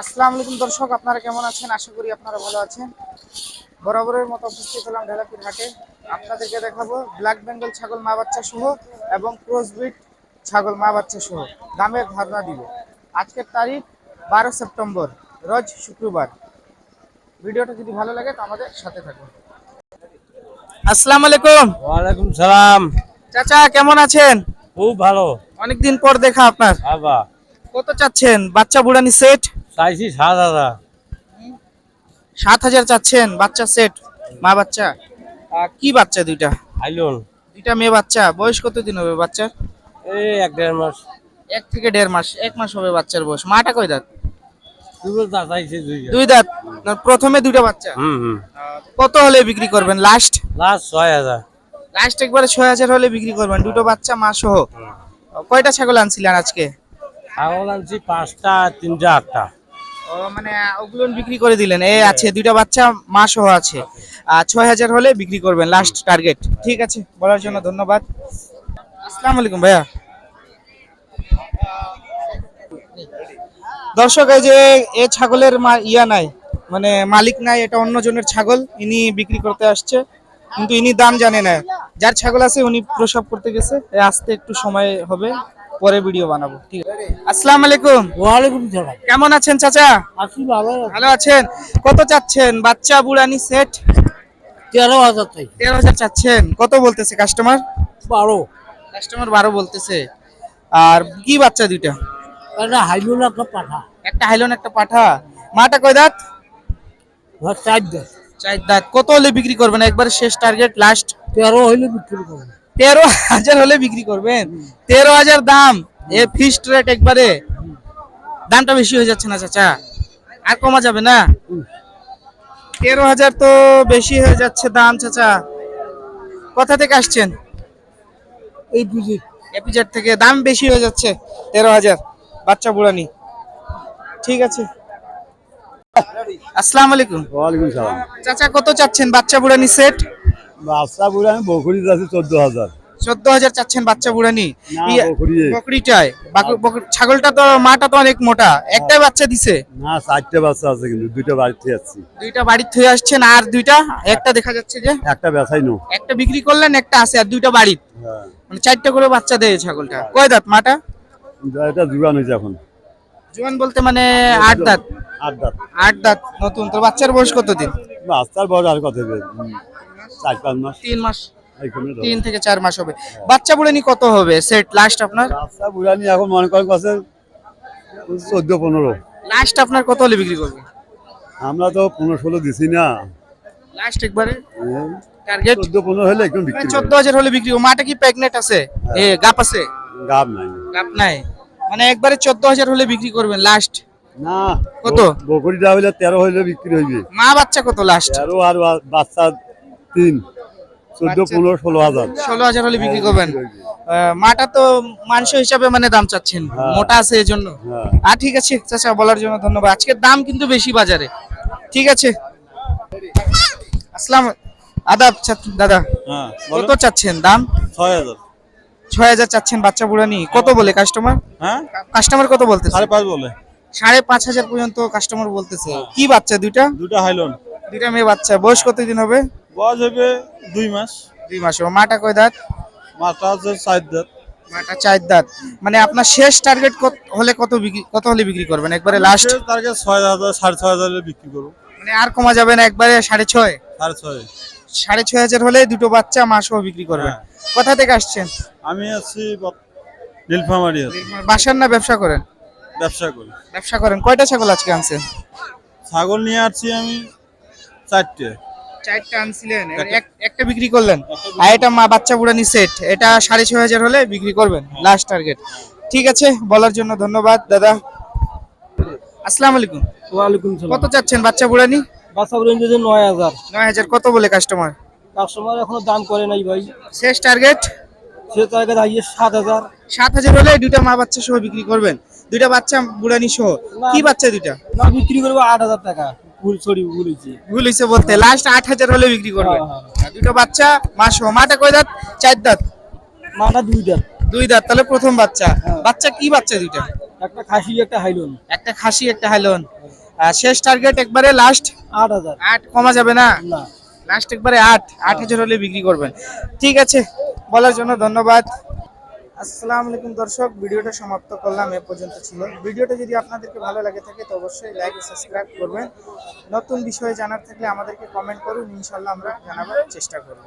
আসসালামু আলাইকুম দর্শক আপনারা কেমন আছেন? আশা করি আপনারা ভালো আছেন। বরাবরের মতো উপস্থিত হলাম ঢেলাপির হাটে। আপনাদেরকে দেখাবো ব্ল্যাক বেঙ্গল ছাগল মা বাচ্চা সহ এবং ক্রসবিট ছাগল মা বাচ্চা সহ দামের ধারণা দিব। আজকের তারিখ বারো সেপ্টেম্বর রোজ শুক্রবার। ভিডিওটা যদি ভালো লাগে তো আমাদের সাথে থাকুন। আসসালামু আলাইকুম। ওয়ালাইকুম সালাম। চাচা কেমন আছেন? খুব ভালো। অনেকদিন পর দেখা আপনার। বাবা। কত চাচ্ছেন? বাচ্চা বুড়ানি সেট চাইছি সাত হাজার। সাত হাজার চাচ্ছেন বাচ্চা সেট মা বাচ্চা। কি বাচ্চা দুইটা? আইলন। দুইটা মেয়ে বাচ্চা। বয়স কতদিন হবে বাচ্চার? এই এক দেড় মাস। এক থেকে দেড় মাস এক মাস হবে বাচ্চার বয়স। মাটা কয় দাঁত? দুই দুই দাঁত। না, প্রথমে দুইটা বাচ্চা? হুম হুম। কত হলে বিক্রি করবেন? লাস্ট লাস্ট ছয় হাজার। লাস্ট একবারে ছয় হাজার হলে বিক্রি করবেন। দুটো বাচ্চা মা সহ। কয়টা ছাগল আনছিলেন আজকে? ছাগল আনছি পাঁচটা, তিনটা, আটটা। ও মানে ওগুলো বিক্রি করে দিলেন। এই আছে, দুইটা বাচ্চা মা সহ আছে ছয় হাজার হলে বিক্রি করবেন লাস্ট টার্গেট ঠিক আছে, বলার জন্য ধন্যবাদ। আসসালামু আলাইকুম ভাইয়া। দর্শক, এই যে, এ ছাগলের মা- ইয়া নাই মানে মালিক নাই, এটা অন্য জনের ছাগল, ইনি বিক্রি করতে আসছে। কিন্তু ইনি দাম জানে না। যার ছাগল আছে, উনি প্রসব করতে গেছে। এ আসতে একটু সময় হবে, পরে ভিডিও বানাবো। ঠিক আসসালামু আলাইকুম। ওয়ালাইকুম সালাম। কেমন আছেন চাচা? আছি ভালো ভালো আছেন? কত চাচ্ছেন বাচ্চা বুড়ানি সেট? তেরো হাজার তেরো হাজার চাচ্ছেন। কত বলতেছে কাস্টমার বারো। কাস্টমার বারো বলতেছে। আর কি বাচ্চা দুইটা? একটা হাইলুন একটা পাঠা। একটা হাইলন একটা পাঠা। মাটা কয় দাঁত? ঘর চার দেয় চার দাঁত। কত হলে বিক্রি করবেন? একবার শেষ টার্গেট লাস্ট তেরো বিক্রি করব। তেরো হাজার হলে বিক্রি করবেন? তেরো হাজার দাম। এ ফিক্সড রেট একবারে। দামটা বেশি হয়ে যাচ্ছে না চাচা। আর কমা যাবে না? তেরো হাজার তো বেশি হয়ে যাচ্ছে দাম চাচা। কোথা থেকে আসছেন? এই বুঝি এপিজেড থেকে। দাম বেশি হয়ে যাচ্ছে তেরো হাজার। বাচ্চা বুড়ানি। ঠিক আছে। আসসালামু আলাইকুম। ওয়ালাইকুম সালাম। চাচা কত চাচ্ছেন বাচ্চা বুড়ানি সেট বাচ্চা বুড়ে আমি বকরি যাচ্ছি চোদ্দ হাজার। চোদ্দ হাজার চাচ্ছেন বাচ্চা বুড়ানি। ইয়া- বকরি। বকরিটায়। ছাগলটা তো মাটা তো অনেক মোটা। একটাই বাচ্চা দিছে। না চারটে বাচ্চা আছে কিন্তু দুইটা বাড়িতে যাচ্ছি দুইটা বাড়ির থেকে আসছেন আর দুইটা? একটা দেখা যাচ্ছে যে? একটা বেচাই নো। একটা বিক্রি করলেন একটা আছে আর দুইটা বাড়ির হ্যাঁ। মানে চারটা করে বাচ্চা দেয় ছাগলটা। কয় দাঁত মাটা? এটা জুগান হয়েছে এখন। জোয়ান বলতে মানে আট দাঁত। আট দাঁত। আট দাঁত নতুন। তো বাচ্চার বয়স কতদিন? বাচ্চার বড় আর কত চার পাঁচ মাস। তিন মাস। তিন থেকে চার মাস হবে। বাচ্চা বুড়ে নি কত হবে? সেট লাস্ট আপনার? বাচ্চা বুড়ানি এখন মনে করেন কাছে চোদ্দ পনেরো। লাস্ট আপনার কত হলে বিক্রি করবেন আমরা তো পনেরো ষোলো দিছি না। লাস্ট একবারে? টার্গেট চোদ্দ পনেরো হলে একদম বিক্রি চোদ্দ হাজার হলে বিক্রি করব। মাটা কি প্রেগনেন্ট আছে? এ গাপ আছে? গাব নাই। গাপ নাই। মানে একবারে চোদ্দ হাজার হলে বিক্রি করবেন লাস্ট না। কত? বকরিটা হইলে তেরো হইলে বিক্রি হইবে। মা বাচ্চা কত লাস্ট তেরো আর বাচ্চা তিন। চোদ্দ বাচ্চা- পনেরো ষোলো হাজার। ষোলো হাজার হলে বিক্রি করবেন। মাটা তো মাংস হিসাবে মানে দাম চাচ্ছেন। হ্যাঁ। মোটা আছে এই জন্য হ্যাঁ। আর ঠিক আছে চাচা বলার জন্য ধন্যবাদ। আজকের দাম কিন্তু বেশি বাজারে। ঠিক আছে। আসসালাম আদাব দাদা। হ্যাঁ কত চাচ্ছেন দাম? ছয় হাজার। ছয় হাজার চাচ্ছেন বাচ্চা বুড়ানি কত বলে কাস্টমার হ্যাঁ? কাস্টমার কত সাড়ে পাঁচ বলে। সাড়ে পাঁচ হাজার পর্যন্ত কাস্টমার বলতেছে। কি বাচ্চা দুইটা হাইলন। দুইটা মেয়ে বাচ্চা। বয়স কতদিন হবে? বয়স হবে দুই মাস। দুই মাস হবে। মাটা কয় দাঁত? মাথা আছে সাত দাঁত। মাটা চার দাঁত। মানে আপনার শেষ টার্গেট হলে কত বিক্রি কত হলে বিক্রি করবেন? একবারে লাস্ট তারকে ছয় হাজার সাড়ে ছয় হাজার বিক্রি করব। মানে আর কমা যাবে না একবারে সাড়ে ছয়? সাড়ে ছয়। সাড়ে ছয় হাজার হলে দুটো বাচ্চা মাসও বিক্রি করবেন। হ্যাঁ। কোথা থেকে আসছেন? আমি আছি। নীলফামারী। বাসার না ব্যবসা করেন? ব্যবসা করি। ব্যবসা করেন। কয়টা ছাগল আজকে আনছেন? ছাগল নিয়ে আসছি আমি চারটে। চারটা আনছিলেন একটা বিক্রি করলেন। আর এটা মা বাচ্চা বুড়ানি সেট। এটা সাড়ে ছয় হাজার হলে বিক্রি করবেন লাস্ট টার্গেট ঠিক আছে বলার জন্য ধন্যবাদ দাদা। আসসালামু আলাইকুম। ওয়ালাইকুম কত চাচ্ছেন বাচ্চা বুড়ানি বাচ্চা বলেন যে নয় হাজার। নয় হাজার কত বলে কাস্টমার কাস্টমার এখনও দাম করে নাই ভাই। শেষ টার্গেট সে তাকে দাঁড়িয়ে সাত হাজার। সাত হাজার হলে দুইটা মা বাচ্চা সহ বিক্রি করবেন। দুইটা বাচ্চা বুড়ানি সহ কি বাচ্চা দুইটা? না বিক্রি করব আট হাজার টাকা। ভুল সরি ভুল হয়েছে। ভুল হয়েছে বলতে লাস্ট আট হাজার হলে বিক্রি করবেন হ্যাঁ, দুটো বাচ্চা মা সহ। মাটা কয় দাঁত? চার দাঁত। মাটা দুইটা দুই দাঁত তাহলে প্রথম বাচ্চা। বাচ্চা কি বাচ্চা দুইটা? একটা খাসি একটা হাইলন। একটা খাসি একটা হাইলন। শেষ টার্গেট একবারে লাস্ট আট হাজার। আট কমা যাবে না? লাস্ট একবারে আট। আট হাজার হলে বিক্রি করবেন। ঠিক আছে বলার জন্য ধন্যবাদ। আসসালামু আলাইকুম দর্শক, ভিডিওটা সমাপ্ত করলাম, এ পর্যন্ত ছিল। ভিডিওটা যদি আপনাদেরকে ভালো লাগে থাকে, তো অবশ্যই লাইক সাবস্ক্রাইব করবেন। নতুন বিষয়ে জানার থাকলে আমাদেরকে কমেন্ট করুন ইনশাল্লাহ আমরা জানাবার চেষ্টা করব।